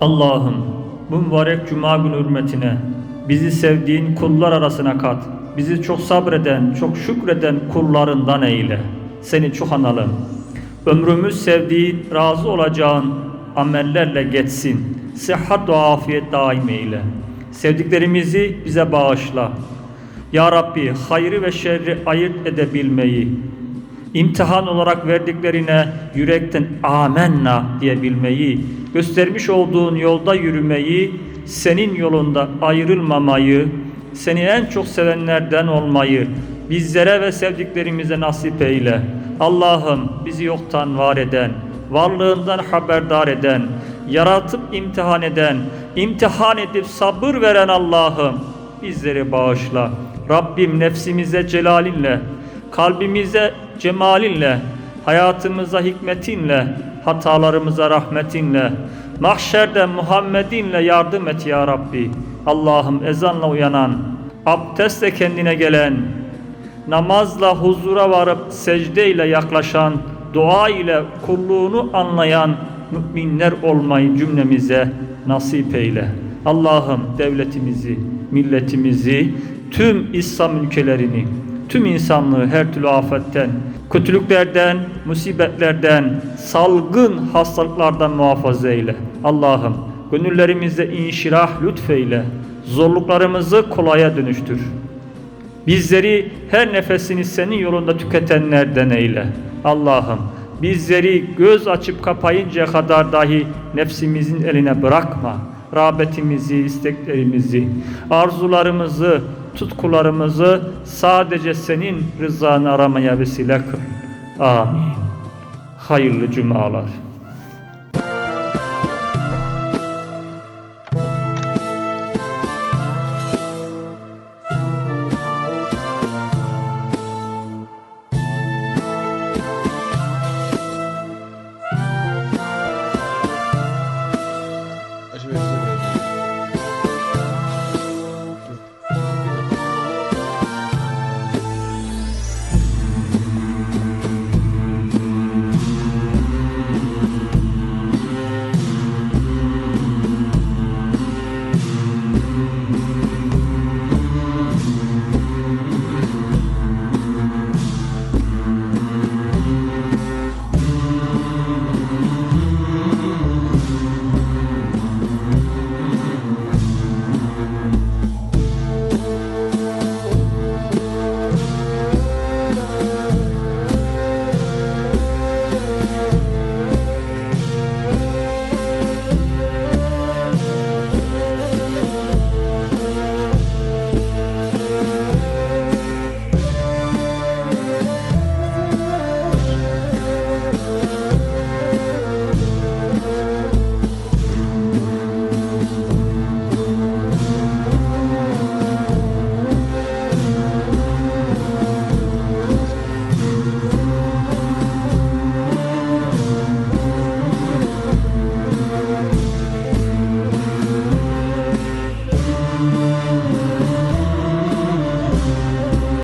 Allah'ım bu mübarek cuma günü hürmetine bizi sevdiğin kullar arasına kat. Bizi çok sabreden, çok şükreden kullarından eyle. Seni çok analım. Ömrümüz sevdiğin, razı olacağın amellerle geçsin. Sıhhat ve afiyet daim eyle. Sevdiklerimizi bize bağışla. Ya Rabbi hayrı ve şerri ayırt edebilmeyi, imtihan olarak verdiklerine yürekten amenna diyebilmeyi, göstermiş olduğun yolda yürümeyi, senin yolunda ayrılmamayı, seni en çok sevenlerden olmayı bizlere ve sevdiklerimize nasip eyle. Allah'ım bizi yoktan var eden, varlığından haberdar eden, yaratıp imtihan eden, imtihan edip sabır veren Allah'ım bizleri bağışla. Rabbim nefsimize celalinle, kalbimize cemalinle, hayatımıza hikmetinle, hatalarımıza rahmetinle, mahşerde Muhammedinle yardım et ya Rabbi. Allah'ım ezanla uyanan, abdestle kendine gelen, namazla huzura varıp secde yaklaşan, dua ile kulluğunu anlayan müminler olmayı cümlemize nasip eyle. Allah'ım devletimizi, milletimizi, tüm İslam ülkelerini, tüm insanlığı her türlü afetten, kötülüklerden, musibetlerden, salgın hastalıklardan muhafaza eyle. Allah'ım gönüllerimizde inşirah lütfeyle, zorluklarımızı kolaya dönüştür. Bizleri her nefesini senin yolunda tüketenlerden eyle. Allah'ım bizleri göz açıp kapayıncaya kadar dahi nefsimizin eline bırakma. Rağbetimizi, isteklerimizi, arzularımızı, tutkularımızı sadece senin rızanı aramaya vesile kıl. Amin. Hayırlı cumalar. Teşekkür ederim.